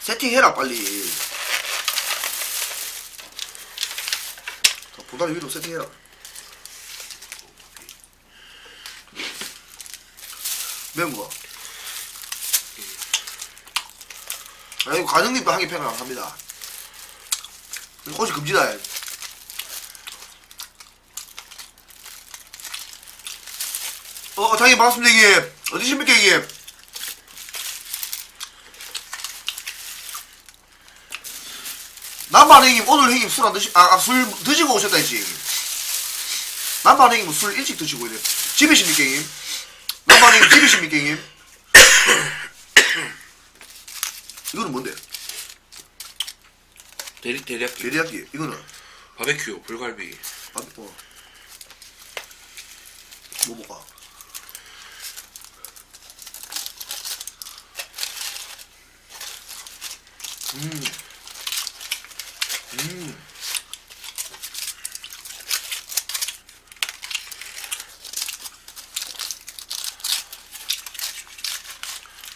세팅해라 빨리. 자, 보다리 위로 세팅해라. 매운 거 아, 이거 가정님도 한개 팽을 안 합니다 혹시 금지다 해. 어, 어, 장님 반갑습니다, 이게. 어디십니까, 이게? 남반 형님, 오늘 형님 술 안 드시, 아, 아, 술 드시고 오셨다 했지. 남반 형님 술 일찍 드시고 이래. 집이십니까, 형님? 남반 형님 집이십니까, 형님? 이거는 뭔데? 대리 대리학기 대리학기. 이거는? 바베큐 불갈비 아, 어. 뭐 먹어? 음. 음.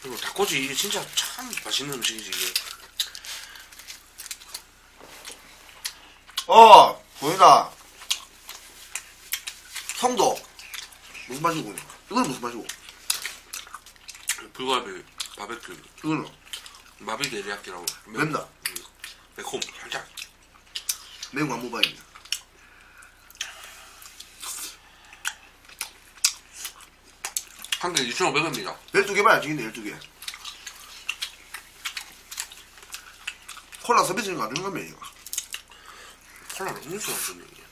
그리고 닭꼬치 이게 진짜 참 맛있는 음식이지 이게 어, 보인다. 성도. 무슨 맛이고? 이거는 무슨 맛이고? 불갈비 바베큐 이거는 마비 대리학기라고 맵다. 음, 매콤 살짝 매운 거안 먹어봐야겠네. 한개 2,500원입니다 12개만 안 찍겠네, 12개. 콜라 서비스는 안 되는 거면, 이거. 콜라를 음료수 안 쓰는 이게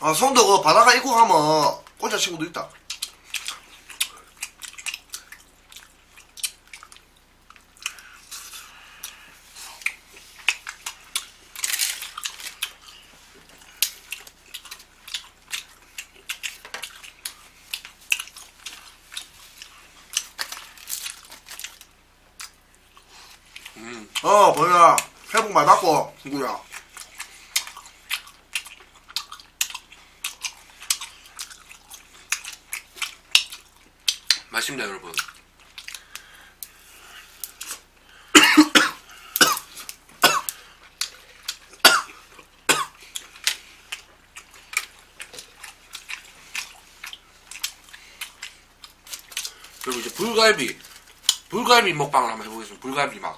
아, 성도 그 바다가 입고 가면 꽂아 친구도 있다. 음 어, 뭐야. 회복 많이 받고, 친구야. 맛있습니다 여러분 그리고 이제 불갈비 불갈비 먹방을 한번 해보겠습니다 불갈비. 아,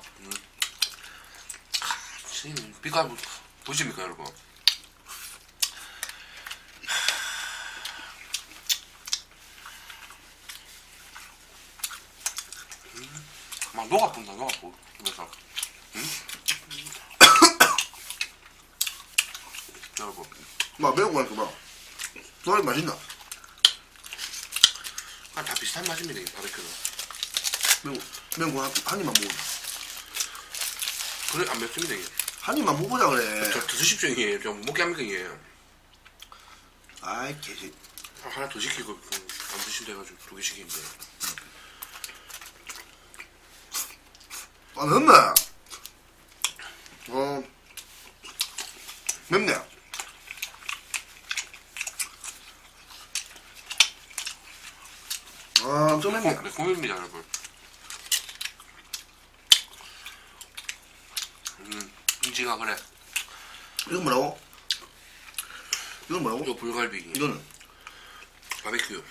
보- 보십니까 여러분 막 녹아 본다 녹아 보 그래서 음? 여러분 막 매운 거 하니까 막. 소리 맛있나? 아, 다 비슷한 맛입니다 이 바베큐는 매운, 매운 거 한, 한 입만 먹어. 그래 안 맵습니다 이게 한 입만 먹어보자, 그래. 저 드십시오 이게 좀 먹게 합니까 이게 아이, 개새. 아, 하나 더 시키고 음, 안 드신다 해가지고 두 개 시키는데 아, 맵네. 어, 맵네. 아, 엄청 맵네. 매콤, 매콤입니다 여러분 음 인지가 그래 이건 뭐라고? 이건 뭐라고? 이거 불갈비 이거는? 바베큐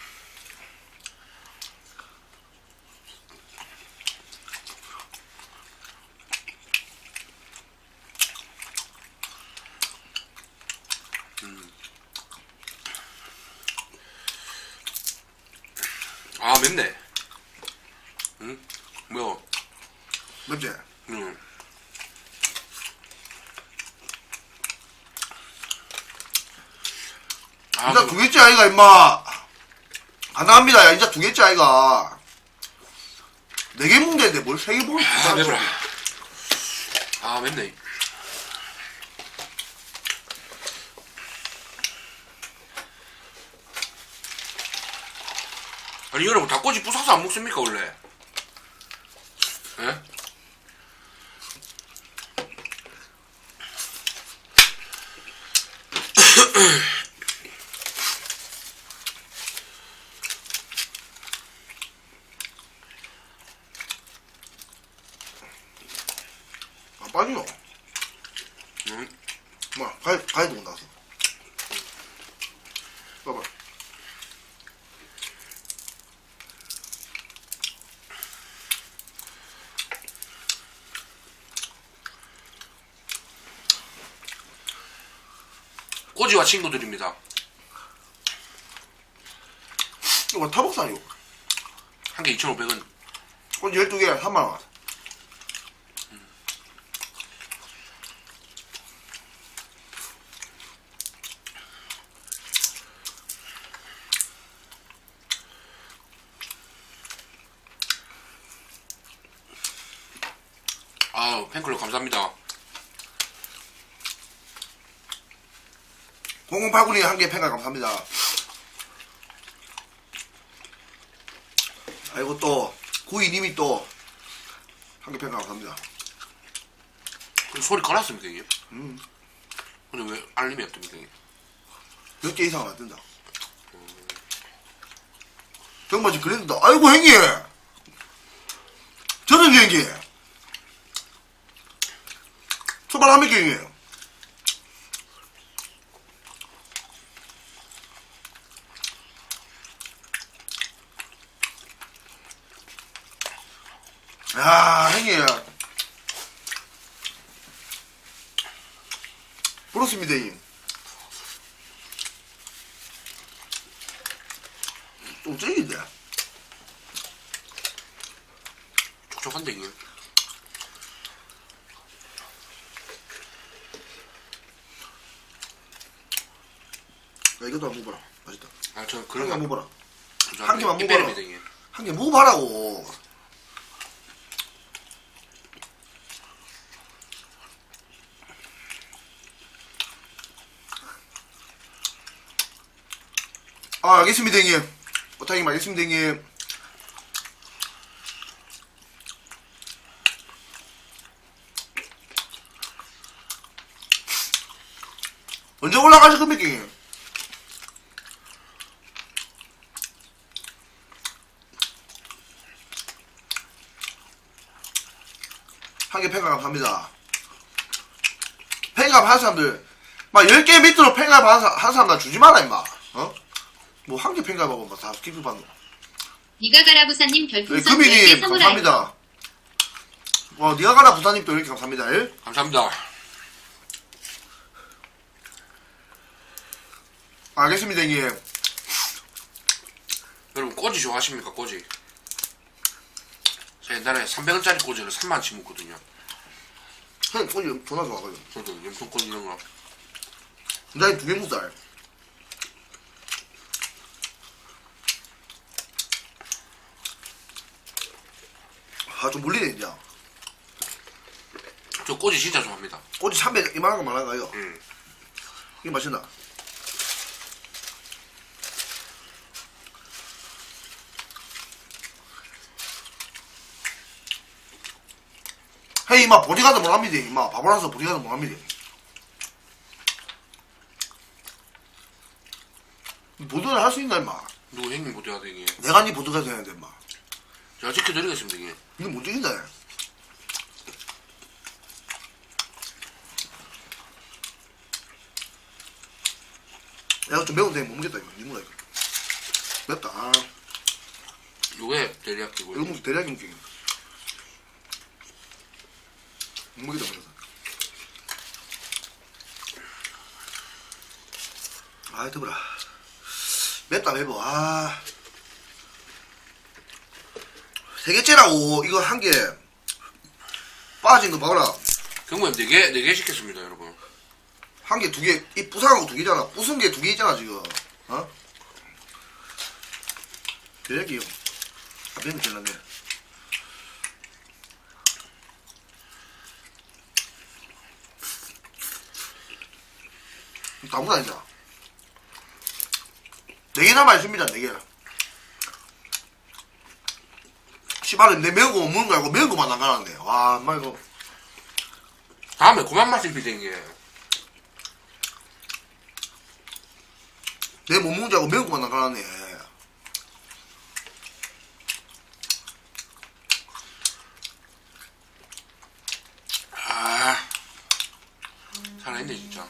개째 아이가 임마 안합니다 야이자두 개째 아이가 네 개 문제인데 뭘 세 개 먹을 아, 수 매불아. 있나 아, 맵네. 아니, 여러분, 닭꼬치 부숴서 안 먹습니까, 원래? 예? 꼬지와 친구들입니다. 이거 타복산이고. 한 개 2,500원. 어, 12개 3만원. 아우 팬클럽 감사합니다. 0089님 한개 팬가 감사합니다. 아이고 또, 구이님이 또, 한개 팬가 감사합니다. 그럼 소리 꺼놨습니까 이게? 음, 근데 왜 알림이 안 뜹니까 이게? 10개 이상은 안 뜬다. 정말 지금 그랬는데, 아이고, 형님! 저는 형님! 초발 한몇 개이에요. 야, 형님. 형님. 좀 ጨ인데. 촉촉한데 이게? 야, 이것도 한번 먹어봐라. 맛있다. 아한 그런 개거 한번 먹어봐라. 한 개만 이빼입니다 먹어라. 이게. 한개 먹어봐라고. 아, 알겠습니다, 형님. 부탁님, 알겠습니다, 형님. 언제 올라가실 겁니까, 형님? 한개 팽갑 감사합니다. 팽갑 한 사람들, 막 10개 밑으로 팽갑 한, 사- 한 사람 나 주지 마라, 임마. 어? 뭐한개 팽갑하고 막다 기부 받는 거. 니가 가라 부사님 네, 별풍선 10개 금이님, 선물할 감사합니다. 어, 니가 가라 부사님도 이렇게 감사합니다. 예? 감사합니다. 알겠습니다, 형님. 여러분 꼬지 좋아하십니까 꼬지? 제가 옛날에 300원짜리 꼬지를 3만치 먹거든요. 형님, 전화 좀 와가지고. 저도 염통 꼬지 이런 거. 나이 두개 묻살. 아, 좀 물리네, 이제. 저 꼬지 진짜 좋아합니다. 어디 참배 이만한 거 말한 거요. 음. 이게 맛있나? 헤이 이마 보디가드 못합니다 이마 바보라서 보디가드 못합니다 보드를 할 수 있나 임마 누구 형님 못 해야 되게. 내가 니 보드가드 해야 돼 임마 제가 지켜드리겠습니다 이게. 이거 못 얘. 야, 좀 매운데 못 먹겠다, 이거. 니무라, 이거. 맵다. 아, 요게 대리학기고. 이거 먹으면 대략이 먹겠네. 못 먹겠다, 그래서. 아이, 더불어. 맵다, 매워. 아. 세 개째라고, 이거 한 개. 빠진 거 봐라. 경무님 네개 네 개 시켰습니다 여러분. 한 개, 두 개, 이 부상한 거두 개잖아. 부순 게 두 개 있잖아, 지금. 어? 대략이요. 아, 매면 될라네. 다무다, 이제. 네개 남아있습니다, 네 개. 씨발은 내 매운 거못 먹는 거 알고 매운 거만 안 가놨네. 와, 엄마 이거. 다음에 그만 마실 비쟁이. 내 못 먹는 줄 알고 매운 거만 안 가놨네. 아, 살아있네 진짜.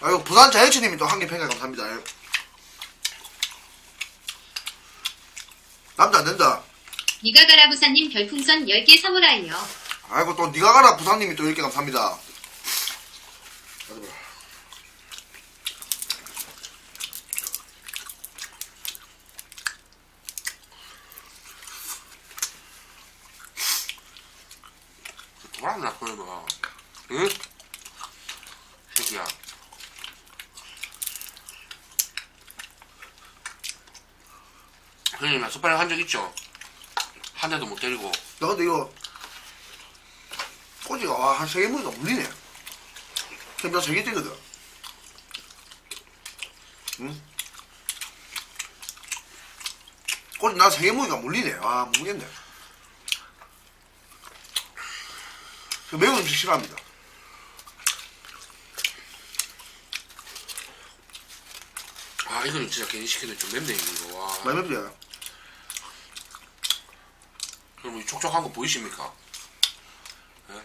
아이고, 부산 자이치님이 또 한개 팽가 감사합니다. 남자 안 된다. 니가 가라 부사님 별풍선 10개 선물하여. 아이고, 또 니가 가라 부산님이 또 이렇게 감사합니다. 어디 보라. 돌았나 그러면. 응? 새끼야. 스파링 한 대도 못 때리고 나 근데 이거 꼬지가 와, 한 세 개 먹으니까 물리네. 그럼 나세개 뛰거든. 응? 꼬지 나 세 개 먹으니까 물리네. 와, 못 먹겠네. 저 매운 음식 싫어합니다. 아 이거는 진짜 괜히 시키는 좀 맵네 이거 와 많이 맵지? 그럼 이 촉촉한 거 보이십니까? 예?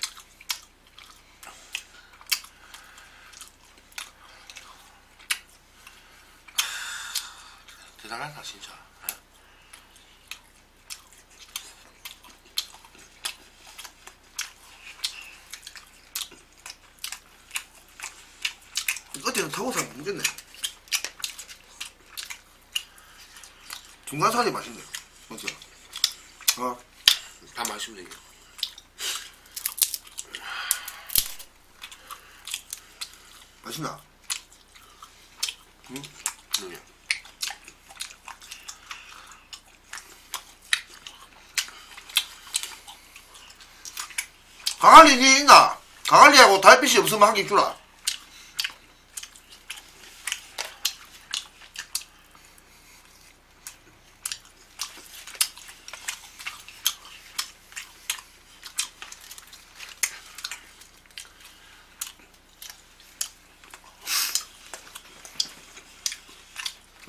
대단하다 진짜 예? 끝에는 타고 살 못 먹겠네. 중간살이 맛있네. 맞죠? 어. 다 마시면 돼요 맛있나? 네. 강할리 니 있나? 강할리하고 달빛이 없으면 한개 주라.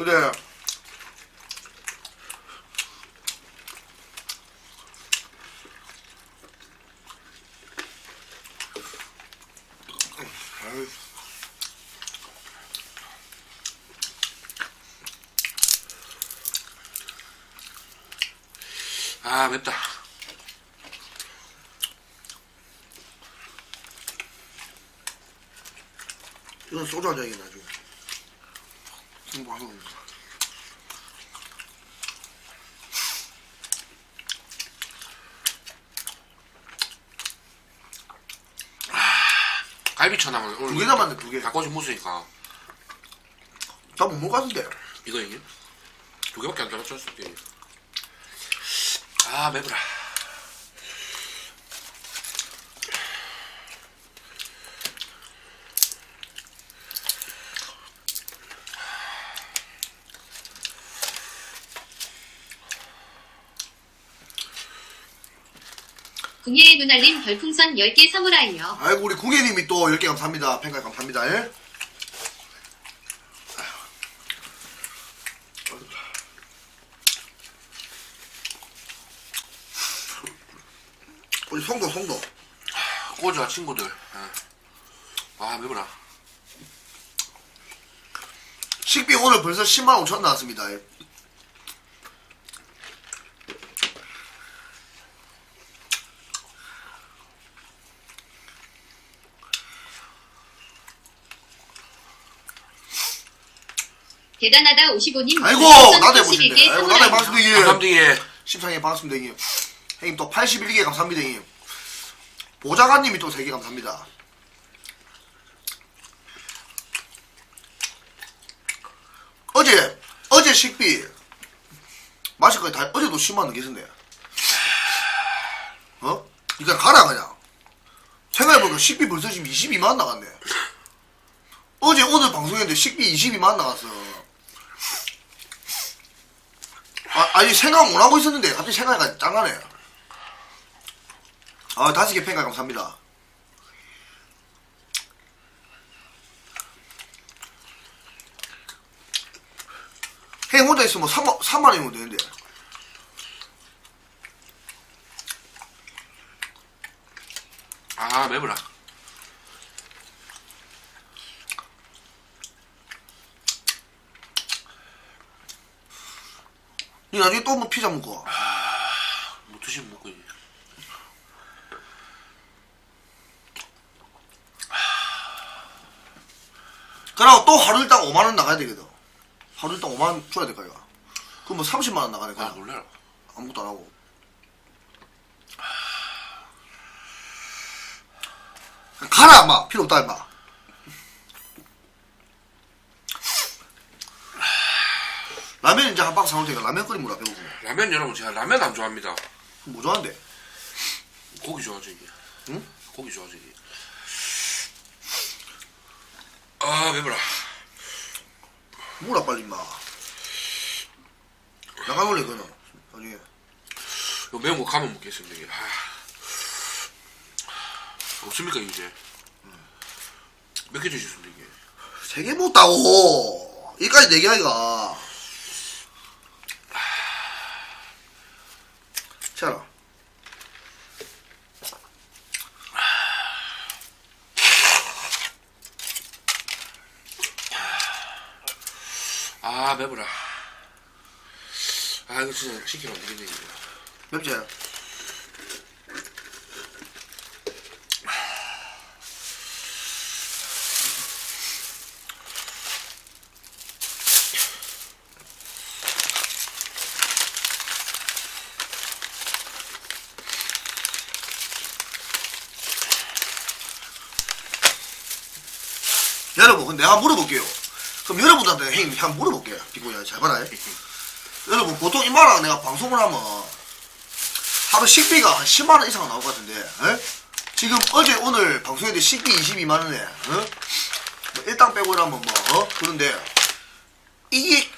그래. 아유. 아 맵다 이건 소주 한 잔이나 나중에. 지금 겁니다. 갈비 천하면 오늘 두개 남았네, 두 개. 닭꼬치 무스니까 나못 같은데. 이거 이게 두 개밖에 안 들어갔을 때. 아 매브라. 궁예의 눈알님 별풍선 10개 선물하여. 아이고, 우리 궁예님이 또 10개 감사합니다. 팬가 감사합니다. 예? 송도, 송도. 꼬지와 친구들. 예. 아 매브라. 식비 오늘 벌써 10만 5천 나왔습니다. 예. 대단하다 55님 아이고, 나도 81개 해보신대. 아이고, 나도. 해봤습니다. 예. 감사합니다. 예. 심상에 반갑습니다, 형님. 형님 또 81개 감사합니다, 형님. 보좌관님이 또 3개 감사합니다. 어제, 어제 식비, 마실 거다 어제도 10만원 계셨네. 어? 그러니까 가라, 그냥. 생각해보니까 식비 벌써 지금 22만원 나갔네. 어제 오늘 방송했는데 식비 22만 나갔어. 아, 아니 생각 못 하고 있었는데 갑자기 생각이 짱하네. 아 다섯 개 팬가 감사합니다. 형 혼자 있으면 3만, 3만 원이면 되는데. 아 매불아 니 나중에 또 뭐 피자 먹고. 못 드시면 먹고 이제 그러고 또 하루 일당 5만 원 나가야 되거든. 하루 일당 5만 원 줘야 될까 이거. 그럼 뭐 30만 원 나가네 아 놀래라 아무것도 안 하고. 가라 인마 필요 없다 인마. 라면 이제 한 박스 사올 테니까 라면 끓이면 배고프고. 라면 여러분 제가 라면 안 좋아합니다 뭐 좋아한대? 고기 좋아하지 이게 응? 고기 좋아하지 이게 아 매불아 뭐라 빨리 인마. 나가볼래 그는. 나중에. 이거 매운 거 가면 먹겠습니다 이게. 아. 없습니까 이제? 몇 개 주셨습니다 이게? 세 개 못다고! 이까지 네개 아이가 자라 아 매불아 아 이거 진짜 시키면 안 되겠네 이거 맵지? 여러분, 내가 물어볼게요. 그럼 여러분한테 형님 한번 물어볼게요. 비고야, 잘 봐라. 여러분, 보통 이마랑 내가 방송을 하면 하루 식비가 한 10만 원 이상 나올 것 같은데, 에? 지금 어제 오늘 방송했는데 식비 22만 원에, 어? 뭐 일당 빼고 이러면 뭐, 어? 그런데, 이게,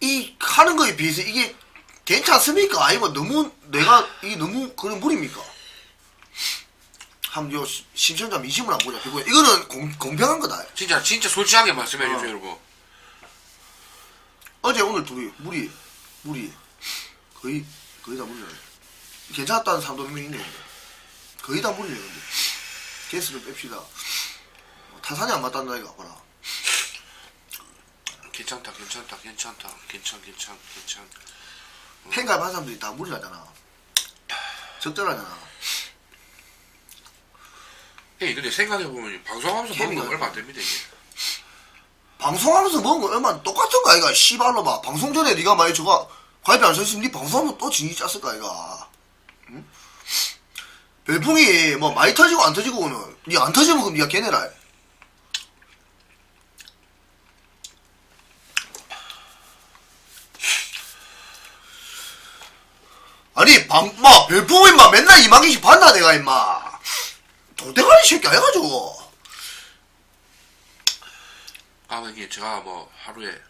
이, 하는 거에 비해서 이게 괜찮습니까? 아니면 너무, 내가, 이게 너무 그런 무리입니까? 한번 요 시- 시청자 민심을 한번 보자. 그리고 이거는 공, 공평한 거다. 진짜 진짜 솔직하게 말씀해 주세요 어. 여러분. 어제 오늘 둘이 무리 무리 거의 거의 다 무리네 괜찮았다는 사람도 몇명 있네 근데. 거의 다 무리네 근데. 개수를 뺍시다. 어, 타산이 안 맞단다 이거 봐라. 괜찮다 괜찮다 괜찮다. 괜찮 괜찮 괜찮. 팬가입 한 사람들이 다 무리하잖아. 적절하잖아 에이 근데 생각해보면 방송하면서 먹는 거 얼마 안 됩니다 이게. 방송하면서 먹은 거 얼마나 똑같은 거 아이가 씨발로 봐 방송 전에 네가 만약 저거 가입이 안 쳤으면 네 방송하면 또 진이 짰을 거 아이가. 응? 별풍이 뭐 많이 터지고 안 터지고는 니안 터지면 그럼 니가 걔네라. 아니 방마 별풍이 막 맨날 2만 개씩 받나 내가 임마 도대가리 새끼 해가지고 아 이게 제가 뭐 하루에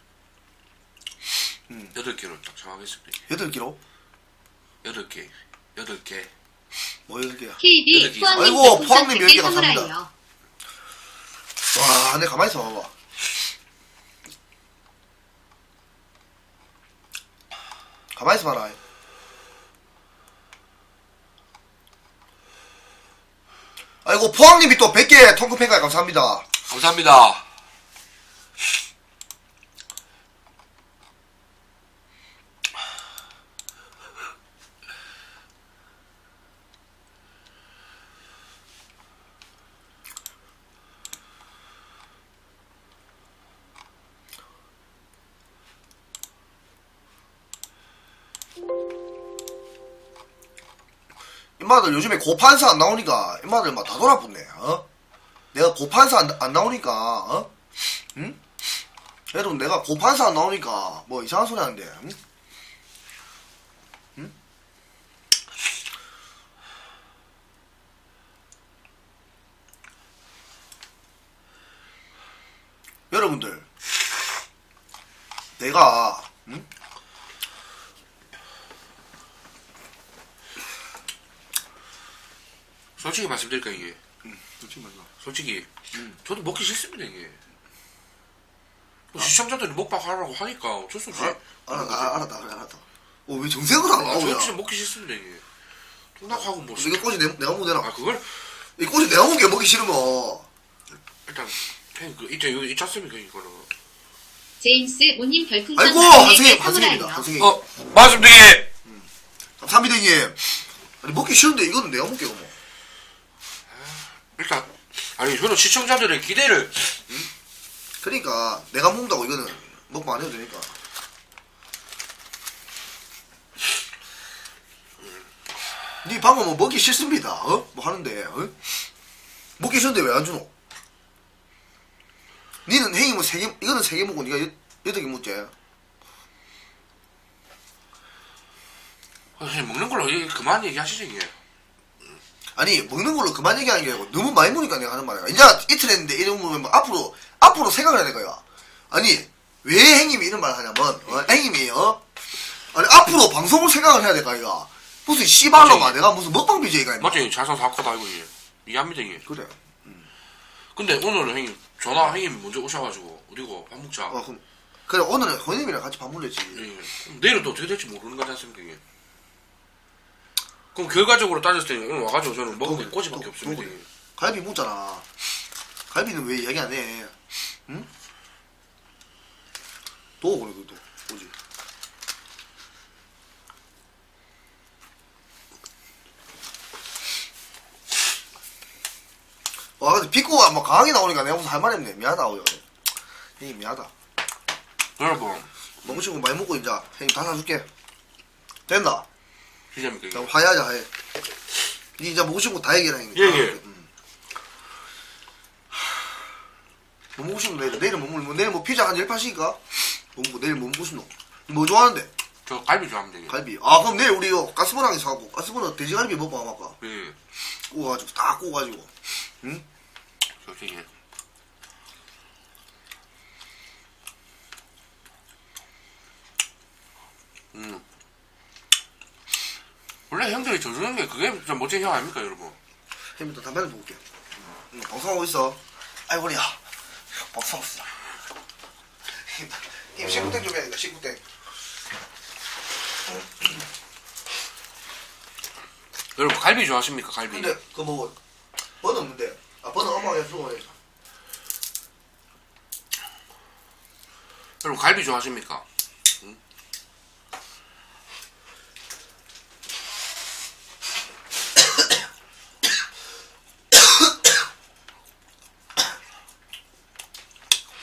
음. 여덟 개로 딱 정하겠습니다 8kg? 여덟 개 여덟 개뭐 8개야 KB 여기. 포항님 아이고, 별풍선 포항님 100개 열개 감사합니다. 선물하여. 와, 내 가만히 있어 봐봐. 가만히 있어 봐라. 아이고, 포항님이 또 100개 통크팬가 감사합니다. 감사합니다 임마들 요즘에 고판사 안 나오니까 임마들 막 다 돌아붙네. 어? 내가 고판사 안, 안 나오니까 어? 응? 여러분 내가 고판사 안 나오니까 뭐 이상한 소리 하는데 응? 응? 여러분들 내가 응? 솔직히 말씀드릴까 이게? 그렇지 말라. 솔직히. 음. 저도 먹기 싫습니다 이게. 뭐 시청자들이 먹방 하라고 하니까 어쩔 수 없이 아, 알아, 아, 알았다 그래 알았다. 어 왜 정색을 안 아, 하고 저야 진짜 먹기 싫습니다 이게. 뚱닥하고 뭐 이게 꽃이 내, 내가 먹으면 되나? 아 그걸? 이 꽃이 내가 먹게 먹기 싫으면 일단 그냥 그 이제 여기 있지 않습니까 이거는? 제임스 모님 별풍선 아이고 4개의 한승희 한승희입니다. 한승희. 어 말씀드리게. 삼미댕님. 아니 먹기 싫은데 이거는 내가 먹게 뭐 아니 저는 시청자들의 기대를 그러니까 내가 먹는다고 이거는 먹방 안 해도 되니까 니 방금 뭐 먹기 싫습니다 어? 뭐 하는데 어? 먹기 싫은데 왜 안 주노? 니는 행이 뭐 세 개 이거는 세 개 먹고 니가 여- 여덟 개 먹지 아, 그냥 먹는 걸로 얘기- 그만 얘기하시죠 이게 아니 먹는 걸로 그만 얘기하는 게 아니고 너무 많이 먹으니까 내가 하는 말이야. 이제 이틀 했는데 이런 거면 뭐 앞으로 앞으로 생각을 해야 될 거야. 아니 왜 행님이 이런 말을 하냐면 어? 행님이 어? 아니 앞으로 방송을 생각을 해야 될거 아이가 무슨 씨발로만 내가 무슨 먹방 BJ가 있나? 맞죠 자선 사코다 이거. 이게. 이해합니다 이게. 그래. 근데 오늘은 형님 전화 형님 먼저 오셔가지고 어디고 밥 먹자. 어 그럼. 그래 오늘은 형님이랑 같이 밥 먹을지 예. 그럼 내일은 또 어떻게 될지 모르는 거지 않습니까 이게 그럼 결과적으로 따졌을 때 오늘 와가지고 저는 먹을 게 꼬지밖에 없습니다. 또 이게. 갈비 먹잖아. 갈비는 왜 이야기 안 해? 응? 또 그래 그또. 뭐지. 와 근데 비꼬가 뭐 강하게 나오니까 내가 무슨 할 말이 없네. 미안하다 오늘 형님 미안하다. 여러분. 거 많이 먹고 이제 형님 다 사줄게. 됐나? 진짜입니까 자 이게 화해하자 화해 니 이제 먹고 싶은 거다 얘기해라 형님 예, 예. 음. 뭐 먹고 싶은 거 내일 뭐 먹을 뭐 내일 뭐 피자 한 10판씩인가? 뭐 먹고 내일 뭐 먹고 싶노? 뭐 좋아하는데? 저 갈비 좋아합니다 이게 갈비 아 그럼 내일 우리 이거 가스버랑에 사갖고 가스버랑 돼지갈비 먹고 한번 할까? 예. 구워가지고 딱 구워가지고 솔직히 음 원래 형들이 져주는 게 그게 좀 멋진 형 아닙니까 여러분? 형님 또 담배를 먹을게 응, 방송하고 있어. 아이고 우리야. 방송하고 있어. 님 식구땡 좀 해야 된다 식구땡 여러분 갈비 좋아하십니까 갈비? 근데 그뭐 버는 없는데. 아 버는 엄마가 해주고 해 여러분 갈비 좋아하십니까 응?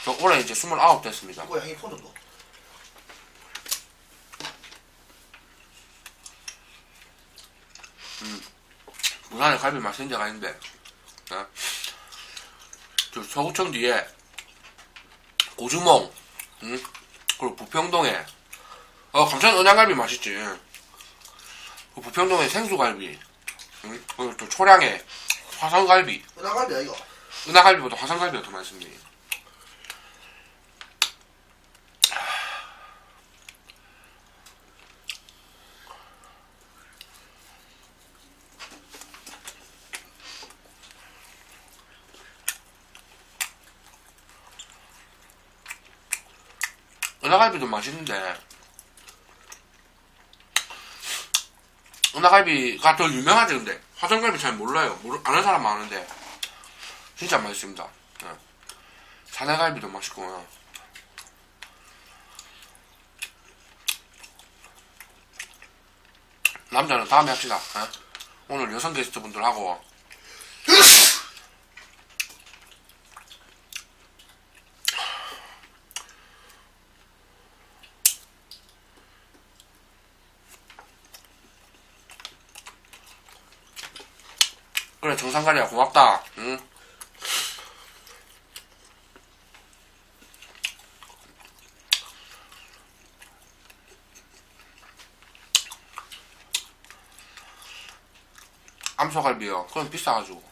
저 올해 이제 29 됐습니다. 이거 향이 폰좀 넣어 부산에 갈비 맛있는 데가 있는데 어? 저 서구청 뒤에 고주몽 응? 그리고 부평동에 어 감천 은양갈비 맛있지. 그 부평동에 생수갈비 응? 그리고 또 초량에 화성갈비. 나갈비야 이거. 은하갈비보다 화성갈비가 더 맛있습니다 은하갈비도 맛있는데. 은하갈비가 더 유명하지 근데. 화성갈비 잘 몰라요. 모르, 아는 사람 많은데. 진짜 맛있습니다. 예. 사내갈비도 맛있고. 남자는 다음에 합시다. 예? 오늘 여성 게스트분들하고 그래 정상가리야. 고맙다. 응? 암소갈비요. 그럼 비싸가지고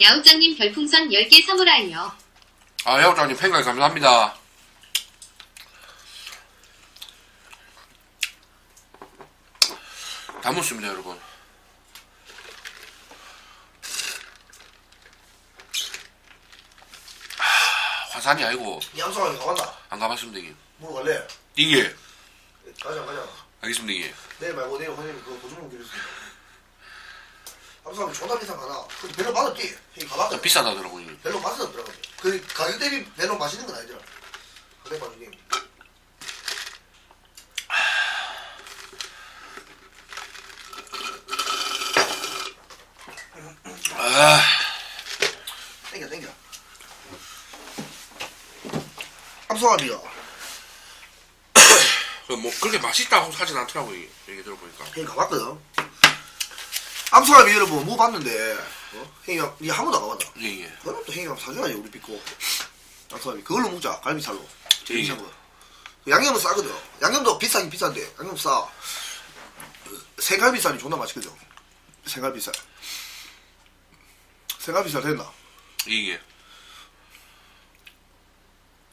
야우장님 별풍선 10개 선물하여. 아, 야구장님 팬가입 감사합니다. 다 묻습니다, 여러분. 아, 화산이 아니고 이 암사람이 가봤나? 안 가봤습니다, 이게. 뭐 갈래? 이게 가자 가자. 알겠습니다, 이게. 내일 말고 내일 화장님 그거 보증금 드렸습니다. 암사람이 존나 비싼 거나. 근데 별로 맛없지. 형이 가봤거든. 좀 비싸다더라고요. 별로 맛은 없더라고. 그 가격 대비 별로 맛있는 건 아니더라. 그래 봐주기. 아, 땡겨 땡겨. 암사람이야. 그뭐 그렇게 맛있다고 하진 않더라고요. 얘기 들어보니까. 형이 가봤거든. 암사람이 여러분 뭐 봤는데 어? 형이 니한 번도 안 가봤나? 예, 예. 그럼 또 형이 한번 사줘야지 우리 삐고. 암사람이 그걸로 먹자 갈비살로. 제일 예. 비싼 거. 그 양념은 싸거든. 양념도 비싸긴 비싼데 양념 싸. 그 생갈비살이 존나 맛있거든. 생갈비살. 생갈비살 됐나? 이게.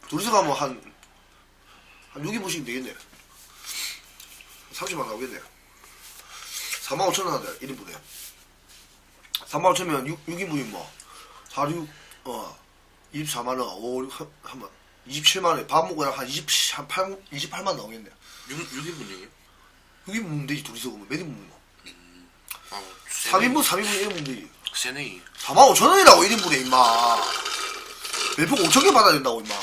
둘이서 가면 한, 한 6인분씩 되겠네. 30만 나오겠네. 4만 5천 원 한다, 1인분에. 3만 5천이면 6, 6인분이 뭐, 4, 6, 어, 24만 원, 5, 6, 한, 한, 27만 원에 밥 먹고 한 20, 한 8, 28만 나오겠네. 6, 6인분 얘기? 6인분 먹으면 되지, 둘이서 그러면. 몇 인분 먹노? 아, 3인분, 3인분, 1인분 먹으면 되지. 세네, 이 4만 5천 원이라고, 1인분에, 임마. 매폭 5천 개 받아야 된다고, 임마.